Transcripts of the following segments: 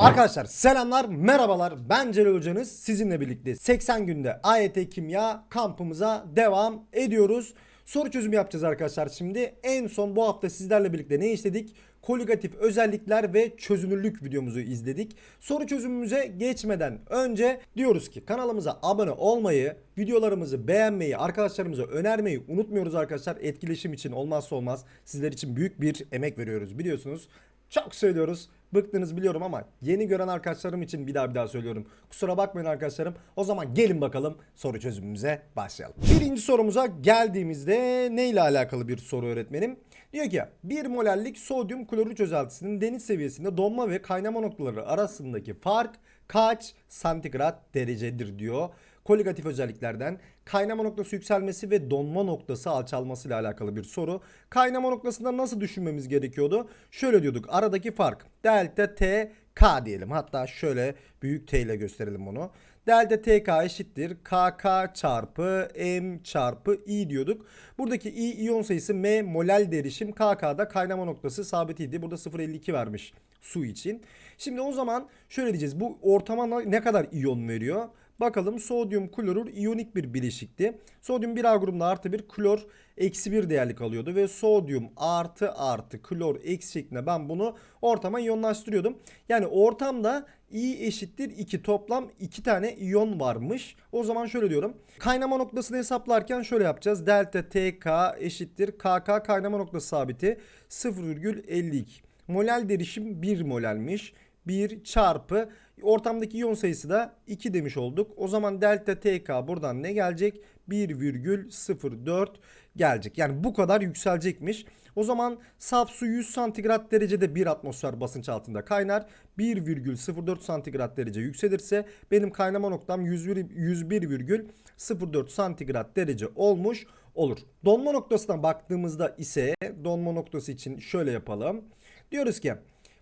Arkadaşlar selamlar, merhabalar. Ben Celal Hocanız. Sizinle birlikte 80 günde AYT Kimya kampımıza devam ediyoruz. Soru çözümü yapacağız arkadaşlar şimdi. En son bu hafta sizlerle birlikte ne işledik? Koligatif özellikler ve çözünürlük videomuzu izledik. Soru çözümümüze geçmeden önce diyoruz ki kanalımıza abone olmayı, videolarımızı beğenmeyi, arkadaşlarımıza önermeyi unutmuyoruz arkadaşlar. Etkileşim için olmazsa olmaz. Sizler için büyük bir emek veriyoruz biliyorsunuz. Çok söylüyoruz. Bıktınız biliyorum ama yeni gören arkadaşlarım için bir daha bir daha söylüyorum. Kusura bakmayın arkadaşlarım. O zaman gelin bakalım soru çözümümüze başlayalım. Birinci sorumuza geldiğimizde neyle alakalı bir soru öğretmenim? Diyor ki 1 molallik sodyum klorür çözeltisinin deniz seviyesinde donma ve kaynama noktaları arasındaki fark kaç santigrat derecedir diyor. Koligatif özelliklerden kaynama noktası yükselmesi ve donma noktası alçalması ile alakalı bir soru. Kaynama noktasında nasıl düşünmemiz gerekiyordu? Şöyle diyorduk aradaki fark delta t k diyelim. Hatta şöyle büyük t ile gösterelim bunu. Delta tk eşittir kk çarpı m çarpı i diyorduk. Buradaki i iyon sayısı m molal derişim kk'da kaynama noktası sabitiydi. Burada 0.52 vermiş su için. Şimdi o zaman şöyle diyeceğiz. Bu ortama ne kadar iyon veriyor? Bakalım sodyum klorür iyonik bir bileşikti. Sodyum 1A grubunda artı 1 klor eksi 1 değerlik alıyordu. Ve sodyum artı artı klor eksi şeklinde ben bunu ortama iyonlaştırıyordum. Yani ortamda I eşittir 2 toplam 2 tane iyon varmış. O zaman şöyle diyorum. Kaynama noktasını hesaplarken şöyle yapacağız. Delta TK eşittir KK kaynama noktası sabiti 0,52. Molal derişim 1 molalmiş. 1 çarpı ortamdaki iyon sayısı da 2 demiş olduk. O zaman delta TK buradan ne gelecek? 1,04 gelecek. Yani bu kadar yükselecekmiş. O zaman saf su 100 santigrat derecede 1 atmosfer basınç altında kaynar. 1,04 santigrat derece yükselirse benim kaynama noktam 101 101,04 santigrat derece olmuş olur. Donma noktasına baktığımızda ise donma noktası için şöyle yapalım. Diyoruz ki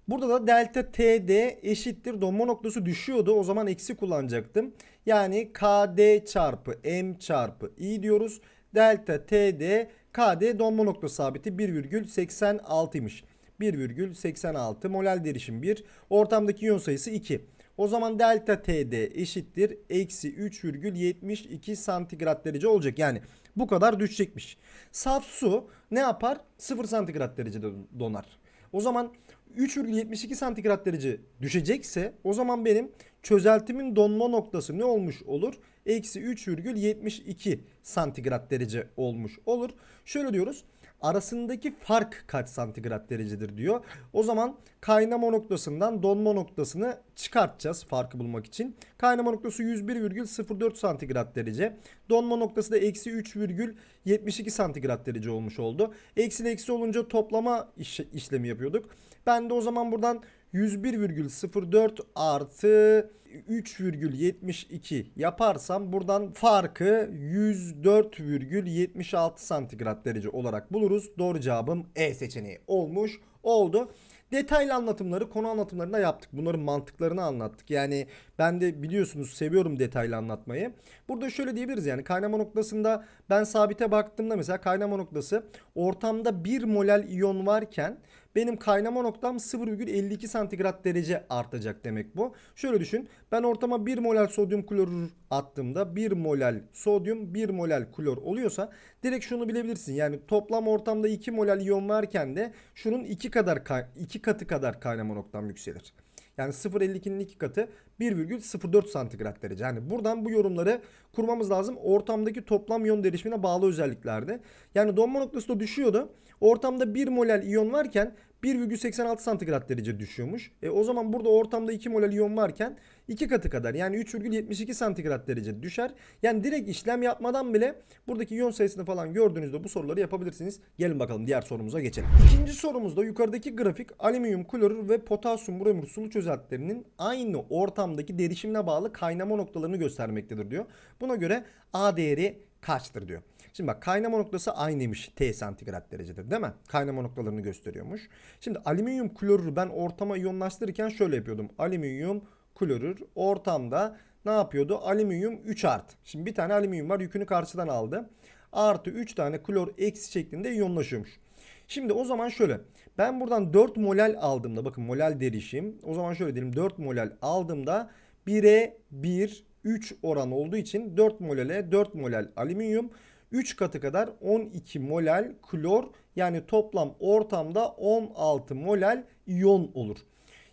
Burada da delta TD eşittir donma noktası düşüyordu. O zaman eksi kullanacaktım. Yani KD çarpı M çarpı I diyoruz. Delta TD KD donma noktası sabiti 1,86'ymış. 1,86 molal derişim 1. Ortamdaki iyon sayısı 2. O zaman delta TD eşittir. Eksi 3,72 santigrat derece olacak. Yani bu kadar düşecekmiş. Saf su ne yapar? 0 santigrat derecede donar. O zaman 3,72 santigrat derece düşecekse o zaman benim çözeltimin donma noktası ne olmuş olur? Eksi 3,72 santigrat derece olmuş olur. Şöyle diyoruz. Arasındaki fark kaç santigrat derecedir diyor. O zaman kaynama noktasından donma noktasını çıkartacağız farkı bulmak için. Kaynama noktası 101,04 santigrat derece. Donma noktası da eksi 3,72 santigrat derece olmuş oldu. Eksi eksi olunca toplama iş, işlemi yapıyorduk. Ben de o zaman buradan 101,04 artı 3,72 yaparsam buradan farkı 104,76 santigrat derece olarak buluruz. Doğru cevabım E seçeneği olmuş oldu. Detaylı anlatımları konu anlatımlarında yaptık. Bunların mantıklarını anlattık. Yani ben de biliyorsunuz seviyorum detaylı anlatmayı. Burada şöyle diyebiliriz yani kaynama noktasında ben sabite baktığımda mesela kaynama noktası ortamda 1 molal iyon varken benim kaynama noktam 0,52 santigrat derece artacak demek bu. Şöyle düşün. Ben ortama 1 molal sodyum klorür attığımda 1 molal sodyum 1 molal klor oluyorsa direkt şunu bilebilirsin. Yani toplam ortamda 2 molal iyon varken de şunun 2 kadar 2 katı kadar kaynama noktam yükselir. Yani 0.52'nin iki katı 1,04 santigrat derece. Yani buradan bu yorumları kurmamız lazım. Ortamdaki toplam iyon derişimine bağlı özelliklerde. Yani donma noktası da düşüyordu. Ortamda 1 molal iyon varken 1,86 santigrat derece düşüyormuş. E o zaman burada ortamda 2 molal iyon varken 2 katı kadar yani 3,72 santigrat derece düşer. Yani direkt işlem yapmadan bile buradaki iyon sayısını falan gördüğünüzde bu soruları yapabilirsiniz. Gelin bakalım diğer sorumuza geçelim. İkinci sorumuzda yukarıdaki grafik alüminyum klorür ve potasyum bromür sulu çözeltilerinin aynı ortamdaki derişimine bağlı kaynama noktalarını göstermektedir diyor. Buna göre A değeri kaçtır diyor. Şimdi bak kaynama noktası aynıymış T santigrat derecedir değil mi? Kaynama noktalarını gösteriyormuş. Şimdi alüminyum klorürü ben ortama iyonlaştırırken şöyle yapıyordum. Alüminyum klorür ortamda ne yapıyordu? Alüminyum 3 art. Şimdi bir tane alüminyum var yükünü karşıdan aldı. Artı 3 tane klor eksi şeklinde iyonlaşıyormuş. Şimdi o zaman şöyle. Ben buradan 4 molal aldığımda bakın molal derişim. O zaman şöyle diyelim 4 molal aldığımda 1'e 1 3 oran olduğu için 4 molale 4 molal alüminyum 3 katı kadar 12 molal klor yani toplam ortamda 16 molal iyon olur.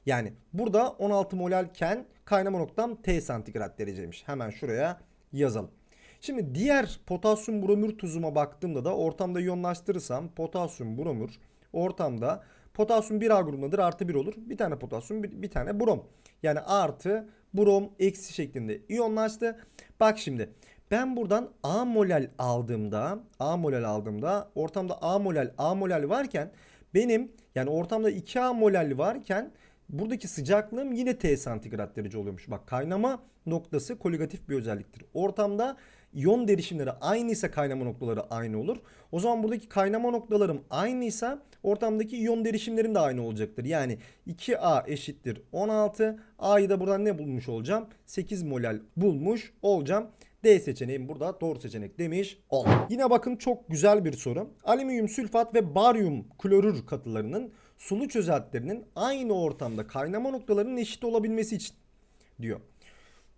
Yani burada 16 molalken kaynama noktam T santigrat dereceymiş. Hemen şuraya yazalım. Şimdi diğer potasyum bromür tuzuma baktığımda da ortamda iyonlaştırırsam potasyum bromür ortamda potasyum 1A grubundadır artı 1 olur. Bir tane potasyum bir, bir tane brom. Yani artı brom eksi şeklinde iyonlaştı. Bak şimdi ben buradan A molal aldığımda A molal aldığımda ortamda A molal A molal varken benim yani ortamda 2A molal varken buradaki sıcaklığım yine T santigrat derece oluyormuş. Bak kaynama noktası koligatif bir özelliktir. Ortamda iyon derişimleri aynıysa kaynama noktaları aynı olur. O zaman buradaki kaynama noktalarım aynıysa ortamdaki iyon derişimlerim de aynı olacaktır. Yani 2A eşittir 16. A'yı da buradan ne bulmuş olacağım? 8 molal bulmuş olacağım. D seçeneğim burada doğru seçenek demiş ol. Yine bakın çok güzel bir soru. Alüminyum sülfat ve baryum klorür katılarının sulu çözeltilerinin aynı ortamda kaynama noktalarının eşit olabilmesi için diyor.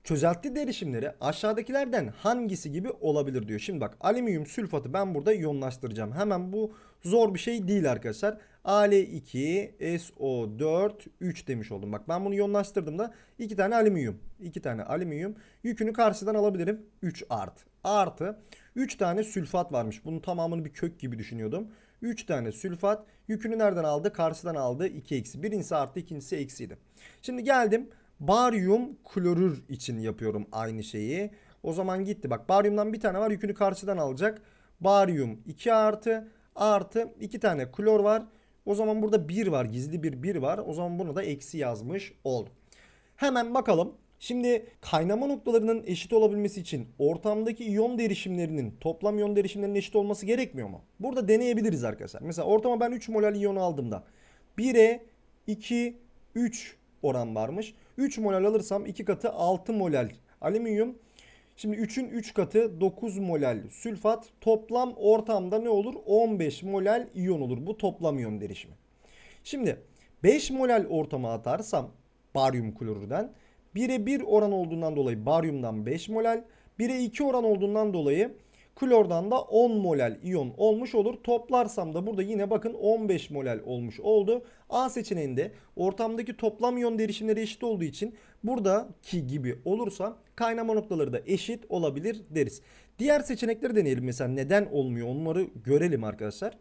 Çözelti derişimleri aşağıdakilerden hangisi gibi olabilir diyor. Şimdi bak alüminyum sülfatı ben burada iyonlaştıracağım. Hemen bu zor bir şey değil arkadaşlar. Al2 SO4 3 demiş oldum. Bak ben bunu iyonlaştırdığımda 2 tane alüminyum. 2 tane alüminyum. Yükünü karşıdan alabilirim. 3 art. Artı 3 tane sülfat varmış. Bunun tamamını bir kök gibi düşünüyordum. 3 tane sülfat. Yükünü nereden aldı? Karşıdan aldı. 2 eksi. Birincisi artı ikincisi eksiydi. Şimdi geldim. Baryum klorür için yapıyorum aynı şeyi. O zaman gitti. Bak baryumdan bir tane var. Yükünü karşıdan alacak. Baryum 2 artı artı 2 tane klor var. O zaman burada 1 var. Gizli bir 1 var. O zaman bunu da eksi yazmış oldum. Hemen bakalım. Şimdi kaynama noktalarının eşit olabilmesi için ortamdaki iyon derişimlerinin toplam iyon derişimlerinin eşit olması gerekmiyor mu? Burada deneyebiliriz arkadaşlar. Mesela ortama ben 3 molal iyon aldığımda 1'e 2 3 oran varmış. 3 molal alırsam 2 katı 6 molal alüminyum. Şimdi 3'ün 3 katı 9 molal sülfat. Toplam ortamda ne olur? 15 molal iyon olur. Bu toplam iyon derişimi. Şimdi 5 molal ortama atarsam baryum klorürden 1'e 1 oran olduğundan dolayı baryumdan 5 molal, 1'e 2 oran olduğundan dolayı klordan da 10 molal iyon olmuş olur. Toplarsam da burada yine bakın 15 molal olmuş oldu. A seçeneğinde ortamdaki toplam iyon derişimleri eşit olduğu için buradaki gibi olursa kaynama noktaları da eşit olabilir deriz. Diğer seçenekleri deneyelim mesela neden olmuyor onları görelim arkadaşlar.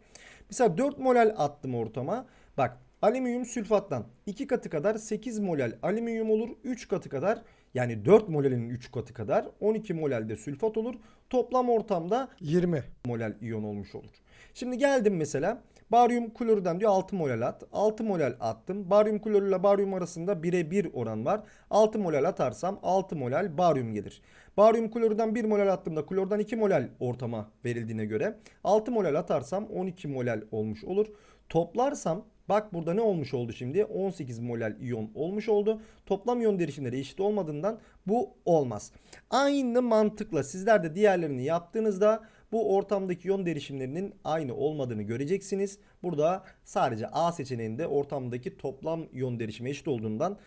Mesela 4 molal attım ortama. Bak alüminyum sülfattan 2 katı kadar 8 molal alüminyum olur. 3 katı kadar yani 4 molalin 3 katı kadar 12 molal de sülfat olur. Toplam ortamda 20. molal iyon olmuş olur. Şimdi geldim mesela baryum klorürden diyor 6 molal at. 6 molal attım. Baryum klorürle baryum arasında 1'e 1 oran var. 6 molal atarsam 6 molal baryum gelir. Baryum klorürden 1 molal attığımda klordan 2 molal ortama verildiğine göre 6 molal atarsam 12 molal olmuş olur. Toplarsam Bak burada ne olmuş oldu şimdi? 18 molal iyon olmuş oldu. Toplam iyon derişimleri eşit olmadığından bu olmaz. Aynı mantıkla sizler de diğerlerini yaptığınızda bu ortamdaki iyon derişimlerinin aynı olmadığını göreceksiniz. Burada sadece A seçeneğinde ortamdaki toplam iyon derişimi eşit olduğundan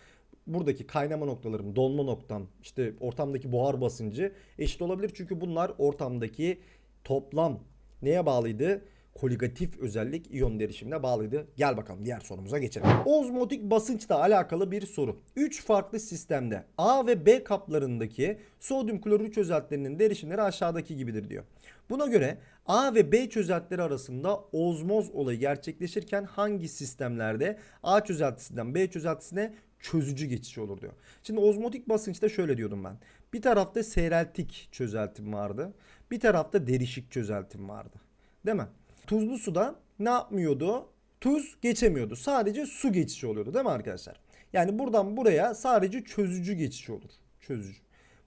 buradaki kaynama noktalarım, donma noktam, işte ortamdaki buhar basıncı eşit olabilir. Çünkü bunlar ortamdaki toplam neye bağlıydı? Koligatif özellik iyon derişimine bağlıydı. Gel bakalım diğer sorumuza geçelim. Ozmotik basınçla alakalı bir soru. 3 farklı sistemde A ve B kaplarındaki sodyum klorür çözeltilerinin derişimleri aşağıdaki gibidir diyor. Buna göre A ve B çözeltileri arasında ozmoz olayı gerçekleşirken hangi sistemlerde A çözeltisinden B çözeltisine çözücü geçişi olur diyor. Şimdi ozmotik basınçta şöyle diyordum ben. Bir tarafta seyreltik çözeltim vardı. Bir tarafta derişik çözeltim vardı. Değil mi? Tuzlu suda ne yapmıyordu? Tuz geçemiyordu. Sadece su geçişi oluyordu değil mi arkadaşlar? Yani buradan buraya sadece çözücü geçişi olur. Çözücü.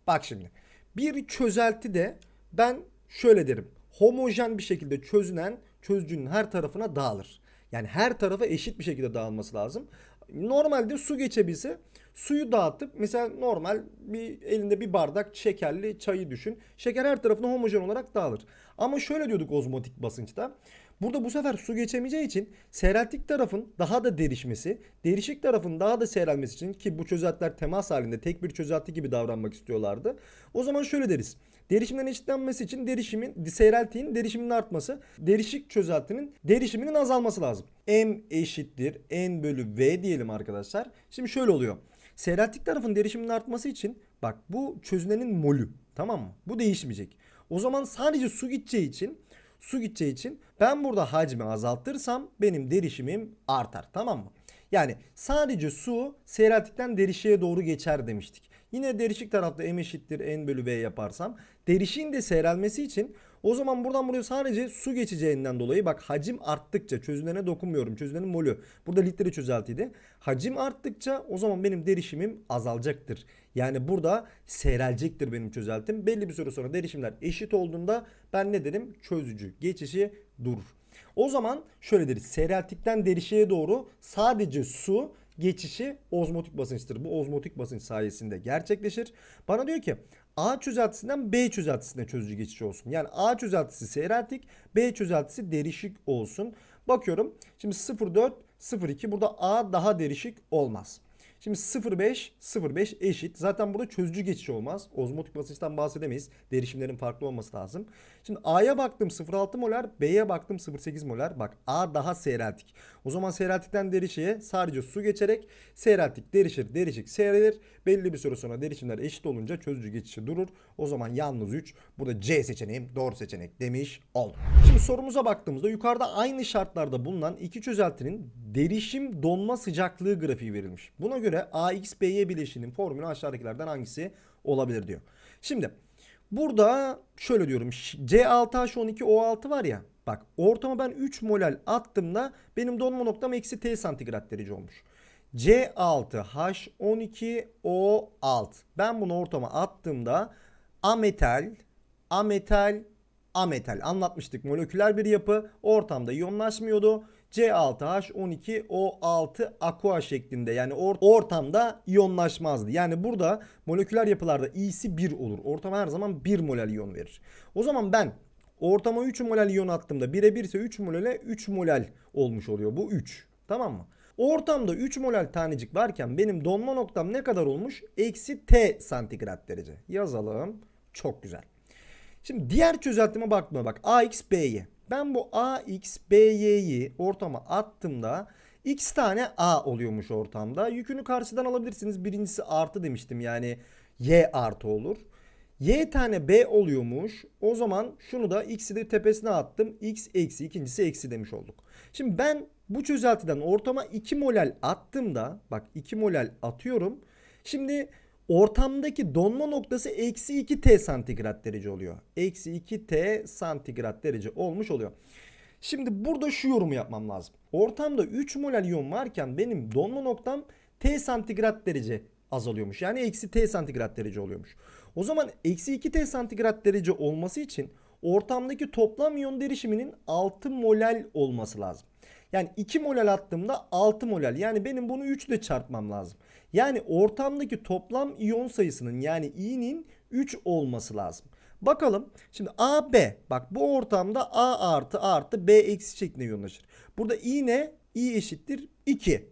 Bak şimdi. Bir çözelti de ben şöyle derim. Homojen bir şekilde çözünen çözücünün her tarafına dağılır. Yani her tarafa eşit bir şekilde dağılması lazım. Normalde su geçebilse suyu dağıtıp mesela normal bir elinde bir bardak şekerli çayı düşün. Şeker her tarafına homojen olarak dağılır. Ama şöyle diyorduk ozmotik basınçta. Burada bu sefer su geçemeyeceği için seyreltik tarafın daha da derişmesi, derişik tarafın daha da seyrelmesi için ki bu çözeltiler temas halinde tek bir çözelti gibi davranmak istiyorlardı. O zaman şöyle deriz. Derişimden eşitlenmesi için derişimin, seyreltiğin derişiminin artması, derişik çözeltinin derişiminin azalması lazım. M eşittir N bölü V diyelim arkadaşlar. Şimdi şöyle oluyor. Seyreltik tarafın derişiminin artması için bak bu çözünenin molü tamam mı? Bu değişmeyecek. O zaman sadece su gideceği için su gideceği için ben burada hacmi azaltırsam benim derişimim artar tamam mı? Yani sadece su seyreltikten derişiğe doğru geçer demiştik. Yine derişik tarafta m eşittir n bölü v yaparsam derişiğin de seyrelmesi için o zaman buradan buraya sadece su geçeceğinden dolayı bak hacim arttıkça çözünene dokunmuyorum. Çözünenin molü. Burada litre çözeltiydi. Hacim arttıkça o zaman benim derişimim azalacaktır. Yani burada seyrelecektir benim çözeltim. Belli bir süre sonra derişimler eşit olduğunda ben ne derim? Çözücü geçişi durur. O zaman şöyle deriz. Seyreltikten derişiğe doğru sadece su geçişi ozmotik basınçtır. Bu ozmotik basınç sayesinde gerçekleşir. Bana diyor ki A çözeltisinden B çözeltisine çözücü geçiş olsun. Yani A çözeltisi seyreltik, B çözeltisi derişik olsun. Bakıyorum. Şimdi 0.4, 0.2 burada A daha derişik olmaz. Şimdi 0.5, 0.5 eşit. Zaten burada çözücü geçiş olmaz. Ozmotik basınçtan bahsedemeyiz. Derişimlerin farklı olması lazım. Şimdi A'ya baktım 0.6 molar, B'ye baktım 0.8 molar. Bak A daha seyreltik. O zaman seyreltikten derişiğe sadece su geçerek seyreltik derişir, derişik seyrelir. Belli bir süre sonra derişimler eşit olunca çözücü geçişi durur. O zaman yalnız 3. Burada C seçeneğim doğru seçenek demiş oldum. Şimdi sorumuza baktığımızda yukarıda aynı şartlarda bulunan iki çözeltinin derişim donma sıcaklığı grafiği verilmiş. Buna göre AX BY bileşiğinin formülü aşağıdakilerden hangisi olabilir diyor. Şimdi burada şöyle diyorum C6H12O6 var ya bak ortama ben 3 molal attığımda benim donma noktam eksi T santigrat derece olmuş. C6H12O6 ben bunu ortama attığımda ametal ametal ametal anlatmıştık moleküler bir yapı ortamda iyonlaşmıyordu. C6H12O6 aqua şeklinde yani or ortamda iyonlaşmazdı. Yani burada moleküler yapılarda i'si 1 olur. Ortama her zaman 1 molal iyon verir. O zaman ben ortama 3 molal iyon attığımda 1'e 1 ise 3 molale 3 molal olmuş oluyor. Bu 3. Tamam mı? Ortamda 3 molal tanecik varken benim donma noktam ne kadar olmuş? Eksi T santigrat derece. Yazalım. Çok güzel. Şimdi diğer çözeltime bakma bak. AX, B'ye. Ben bu AX, BY'yi ortama attığımda X tane A oluyormuş ortamda. Yükünü karşıdan alabilirsiniz. Birincisi artı demiştim yani Y artı olur. Y tane B oluyormuş. O zaman şunu da X'i de tepesine attım. X eksi ikincisi eksi demiş olduk. Şimdi ben bu çözeltiden ortama 2 molal attığımda bak 2 molal atıyorum. Şimdi ortamdaki donma noktası eksi 2 T santigrat derece oluyor. Eksi 2 T santigrat derece olmuş oluyor. Şimdi burada şu yorumu yapmam lazım. Ortamda 3 molal iyon varken benim donma noktam T santigrat derece azalıyormuş. Yani eksi T santigrat derece oluyormuş. O zaman eksi 2 T santigrat derece olması için ortamdaki toplam iyon derişiminin 6 molal olması lazım. Yani 2 molal attığımda 6 molal. Yani benim bunu 3 ile çarpmam lazım. Yani ortamdaki toplam iyon sayısının yani i'nin 3 olması lazım. Bakalım. Şimdi A, B. Bak bu ortamda A artı artı B eksi şeklinde iyonlaşır. Burada i ne? i eşittir 2.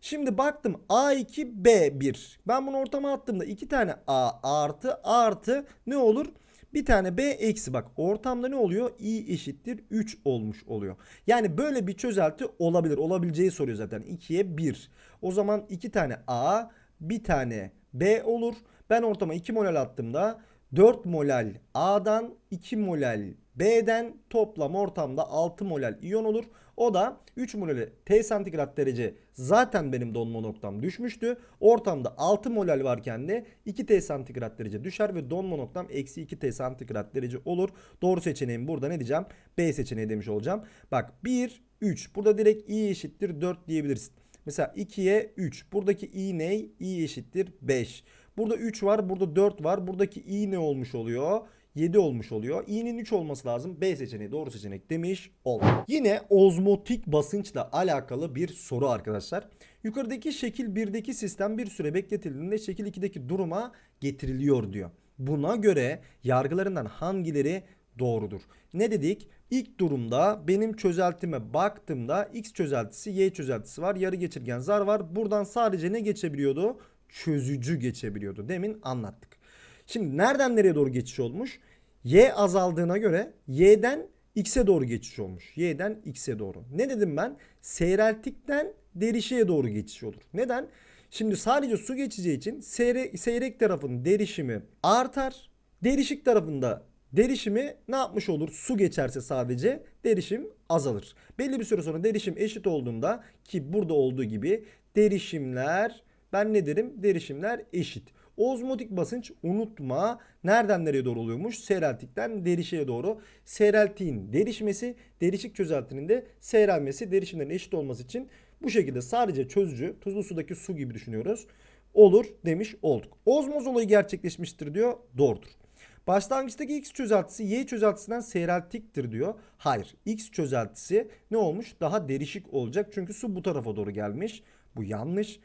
Şimdi baktım A2 B1. Ben bunu ortama attığımda 2 tane A artı artı ne olur? Bir tane B eksi bak ortamda ne oluyor? i eşittir 3 olmuş oluyor. Yani böyle bir çözelti olabilir. Olabileceği soruyor zaten. 2'ye 1. O zaman 2 tane A bir tane B olur. Ben ortama 2 molal attığımda 4 molal A'dan 2 molal B'den toplam ortamda 6 molal iyon olur. O da 3 molal T santigrat derece zaten benim donma noktam düşmüştü. Ortamda 6 molal varken de 2 T santigrat derece düşer ve donma noktam eksi 2 T santigrat derece olur. Doğru seçeneğim burada ne diyeceğim? B seçeneği demiş olacağım. Bak 1, 3. Burada direkt i eşittir 4 diyebilirsin. Mesela 2'ye 3. Buradaki i ne? i eşittir 5. Burada 3 var. Burada 4 var. Buradaki i ne olmuş oluyor? 7 olmuş oluyor. i'nin 3 olması lazım. B seçeneği doğru seçenek demiş ol. Yine ozmotik basınçla alakalı bir soru arkadaşlar. Yukarıdaki şekil 1'deki sistem bir süre bekletildiğinde şekil 2'deki duruma getiriliyor diyor. Buna göre yargılarından hangileri doğrudur? Ne dedik? İlk durumda benim çözeltime baktığımda x çözeltisi y çözeltisi var. Yarı geçirgen zar var. Buradan sadece ne geçebiliyordu? Çözücü geçebiliyordu. Demin anlattık. Şimdi nereden nereye doğru geçiş olmuş? Y azaldığına göre y'den x'e doğru geçiş olmuş. Y'den x'e doğru. Ne dedim ben? Seyreltikten derişeye doğru geçiş olur. Neden? Şimdi sadece su geçeceği için seyre, seyrek tarafın derişimi artar. Derişik tarafında derişimi ne yapmış olur? Su geçerse sadece derişim azalır. Belli bir süre sonra derişim eşit olduğunda ki burada olduğu gibi derişimler ben ne derim? Derişimler eşit. Ozmotik basınç unutma nereden nereye doğru oluyormuş? Seyreltikten derişeye doğru. Seyreltiğin derişmesi, derişik çözeltinin de seyrelmesi, derişimlerin eşit olması için bu şekilde sadece çözücü, tuzlu sudaki su gibi düşünüyoruz. Olur demiş olduk. Ozmoz olayı gerçekleşmiştir diyor. Doğrudur. Başlangıçtaki x çözeltisi y çözeltisinden seyreltiktir diyor. Hayır. X çözeltisi ne olmuş? Daha derişik olacak. Çünkü su bu tarafa doğru gelmiş. Bu yanlış.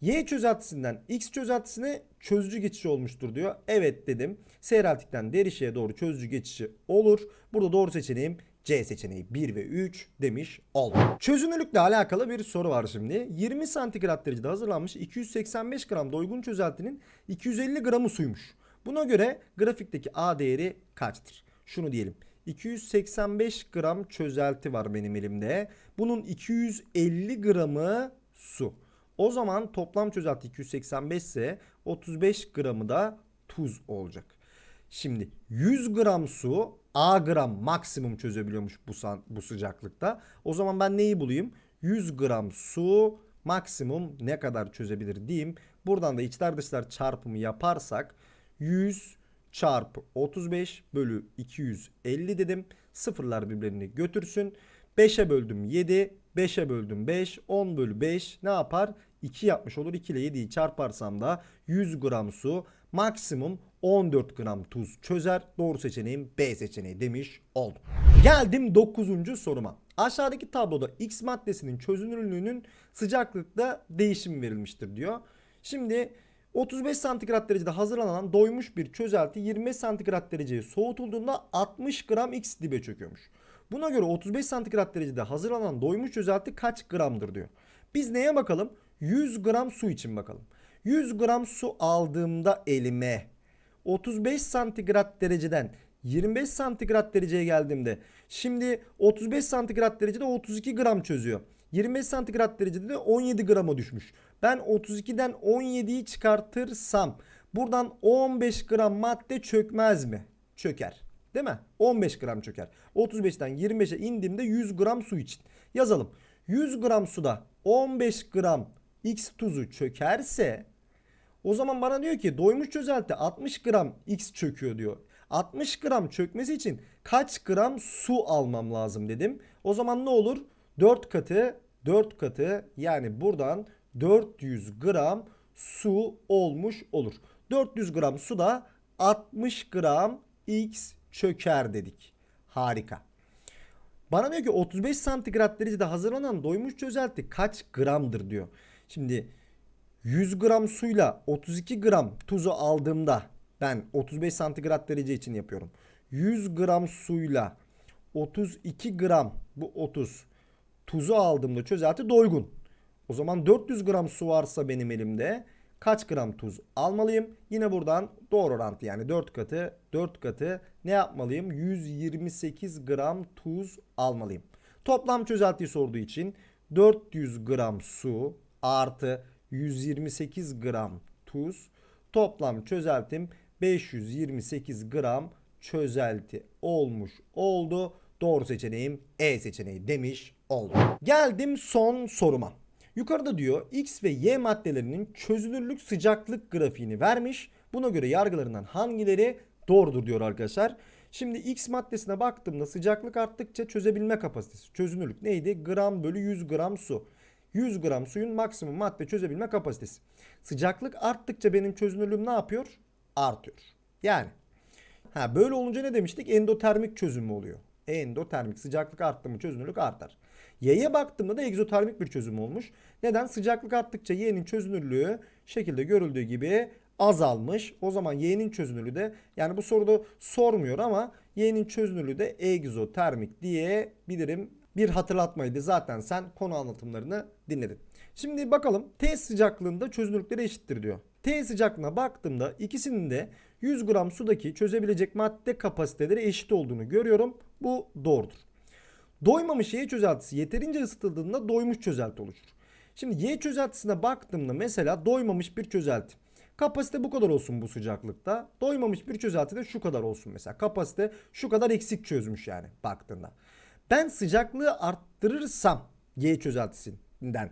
Y çözeltisinden X çözeltisine çözücü geçişi olmuştur diyor. Evet dedim. Seyreltikten derişeye doğru çözücü geçişi olur. Burada doğru seçeneğim C seçeneği 1 ve 3 demiş oldum. Çözünürlükle alakalı bir soru var şimdi. 20 santigrat derecede hazırlanmış 285 gram doygun çözeltinin 250 gramı suymuş. Buna göre grafikteki A değeri kaçtır? Şunu diyelim. 285 gram çözelti var benim elimde. Bunun 250 gramı su. O zaman toplam çözelti 285 ise 35 gramı da tuz olacak. Şimdi 100 gram su A gram maksimum çözebiliyormuş bu, bu sıcaklıkta. O zaman ben neyi bulayım? 100 gram su maksimum ne kadar çözebilir diyeyim. Buradan da içler dışlar çarpımı yaparsak 100 çarpı 35 bölü 250 dedim. Sıfırlar birbirlerini götürsün. 5'e böldüm 7, 5'e böldüm 5, 10 bölü 5 ne yapar? 2 yapmış olur. 2 ile 7'yi çarparsam da 100 gram su maksimum 14 gram tuz çözer. Doğru seçeneğim B seçeneği demiş oldum. Geldim 9. soruma. Aşağıdaki tabloda X maddesinin çözünürlüğünün sıcaklıkta değişimi verilmiştir diyor. Şimdi 35 santigrat derecede hazırlanan doymuş bir çözelti 25 santigrat dereceye soğutulduğunda 60 gram X dibe çöküyormuş. Buna göre 35 santigrat derecede hazırlanan doymuş çözelti kaç gramdır diyor. Biz neye bakalım? 100 gram su için bakalım. 100 gram su aldığımda elime 35 santigrat dereceden 25 santigrat dereceye geldiğimde şimdi 35 santigrat derecede 32 gram çözüyor. 25 santigrat derecede de 17 grama düşmüş. Ben 32'den 17'yi çıkartırsam buradan 15 gram madde çökmez mi? Çöker. Değil mi? 15 gram çöker. 35'ten 25'e indiğimde 100 gram su için. Yazalım. 100 gram suda 15 gram X tuzu çökerse o zaman bana diyor ki doymuş çözelti 60 gram X çöküyor diyor. 60 gram çökmesi için kaç gram su almam lazım dedim. O zaman ne olur? 4 katı 4 katı yani buradan 400 gram su olmuş olur. 400 gram suda 60 gram X çöker dedik. Harika. Bana diyor ki 35 santigrat derecede hazırlanan doymuş çözelti kaç gramdır diyor. Şimdi 100 gram suyla 32 gram tuzu aldığımda ben 35 santigrat derece için yapıyorum. 100 gram suyla 32 gram bu 30 tuzu aldığımda çözelti doygun. O zaman 400 gram su varsa benim elimde kaç gram tuz almalıyım? Yine buradan doğru orantı yani 4 katı 4 katı ne yapmalıyım? 128 gram tuz almalıyım. Toplam çözeltiyi sorduğu için 400 gram su artı 128 gram tuz toplam çözeltim 528 gram çözelti olmuş oldu. Doğru seçeneğim E seçeneği demiş oldum. Geldim son soruma. Yukarıda diyor X ve Y maddelerinin çözünürlük sıcaklık grafiğini vermiş. Buna göre yargılarından hangileri doğrudur diyor arkadaşlar. Şimdi X maddesine baktığımda sıcaklık arttıkça çözebilme kapasitesi. Çözünürlük neydi? Gram bölü 100 gram su. 100 gram suyun maksimum madde çözebilme kapasitesi. Sıcaklık arttıkça benim çözünürlüğüm ne yapıyor? Artıyor. Yani ha böyle olunca ne demiştik? Endotermik çözünme oluyor. Endotermik sıcaklık arttı mı çözünürlük artar. Y'ye baktığımda da egzotermik bir çözüm olmuş. Neden? Sıcaklık arttıkça Y'nin çözünürlüğü şekilde görüldüğü gibi azalmış. O zaman Y'nin çözünürlüğü de yani bu soruda sormuyor ama Y'nin çözünürlüğü de egzotermik diyebilirim. Bir hatırlatmaydı zaten sen konu anlatımlarını dinledin. Şimdi bakalım T sıcaklığında çözünürlükleri eşittir diyor. T sıcaklığına baktığımda ikisinin de 100 gram sudaki çözebilecek madde kapasiteleri eşit olduğunu görüyorum. Bu doğrudur. Doymamış Y çözeltisi yeterince ısıtıldığında doymuş çözelti oluşur. Şimdi Y çözeltisine baktığımda mesela doymamış bir çözelti. Kapasite bu kadar olsun bu sıcaklıkta. Doymamış bir çözelti de şu kadar olsun mesela. Kapasite şu kadar eksik çözmüş yani baktığında. Ben sıcaklığı arttırırsam Y çözeltisinden.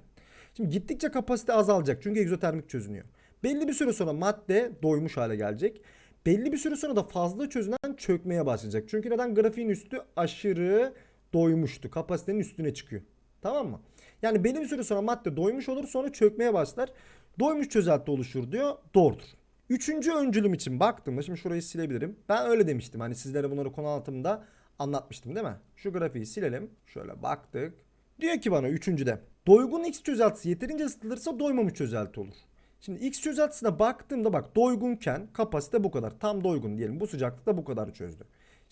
Şimdi gittikçe kapasite azalacak çünkü egzotermik çözünüyor. Belli bir süre sonra madde doymuş hale gelecek. Belli bir süre sonra da fazla çözünen çökmeye başlayacak. Çünkü neden grafiğin üstü aşırı doymuştu. Kapasitenin üstüne çıkıyor. Tamam mı? Yani belli bir süre sonra madde doymuş olur sonra çökmeye başlar. Doymuş çözelti oluşur diyor. Doğrudur. Üçüncü öncülüm için baktığımda şimdi şurayı silebilirim. Ben öyle demiştim. Hani sizlere bunları konu anlatımında anlatmıştım değil mi? Şu grafiği silelim. Şöyle baktık. Diyor ki bana üçüncüde. Doygun X çözeltisi yeterince ısıtılırsa doymamış çözelti olur. Şimdi X çözeltisine baktığımda bak doygunken kapasite bu kadar. Tam doygun diyelim. Bu sıcaklıkta bu kadar çözdü.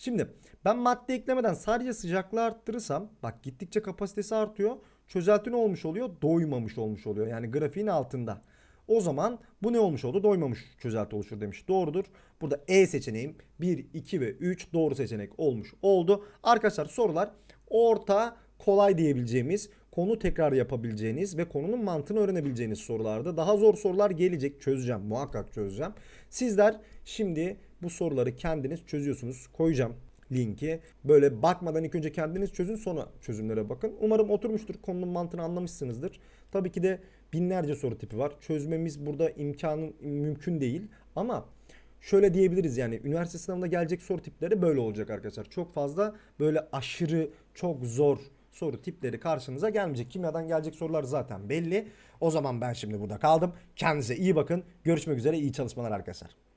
Şimdi ben madde eklemeden sadece sıcaklığı arttırırsam bak gittikçe kapasitesi artıyor. Çözelti ne olmuş oluyor? Doymamış olmuş oluyor. Yani grafiğin altında. O zaman bu ne olmuş oldu? Doymamış çözelti oluşur demiş. Doğrudur. Burada E seçeneğim 1, 2 ve 3 doğru seçenek olmuş oldu. Arkadaşlar sorular orta kolay diyebileceğimiz konu tekrar yapabileceğiniz ve konunun mantığını öğrenebileceğiniz sorularda. Daha zor sorular gelecek çözeceğim muhakkak çözeceğim. Sizler şimdi bu soruları kendiniz çözüyorsunuz. Koyacağım linki. Böyle bakmadan ilk önce kendiniz çözün sonra çözümlere bakın. Umarım oturmuştur konunun mantığını anlamışsınızdır. Tabii ki de binlerce soru tipi var. Çözmemiz burada imkanı mümkün değil ama şöyle diyebiliriz yani üniversite sınavında gelecek soru tipleri böyle olacak arkadaşlar. Çok fazla böyle aşırı çok zor soru tipleri karşınıza gelmeyecek. Kimyadan gelecek sorular zaten belli. O zaman ben şimdi burada kaldım. Kendinize iyi bakın. Görüşmek üzere. İyi çalışmalar arkadaşlar.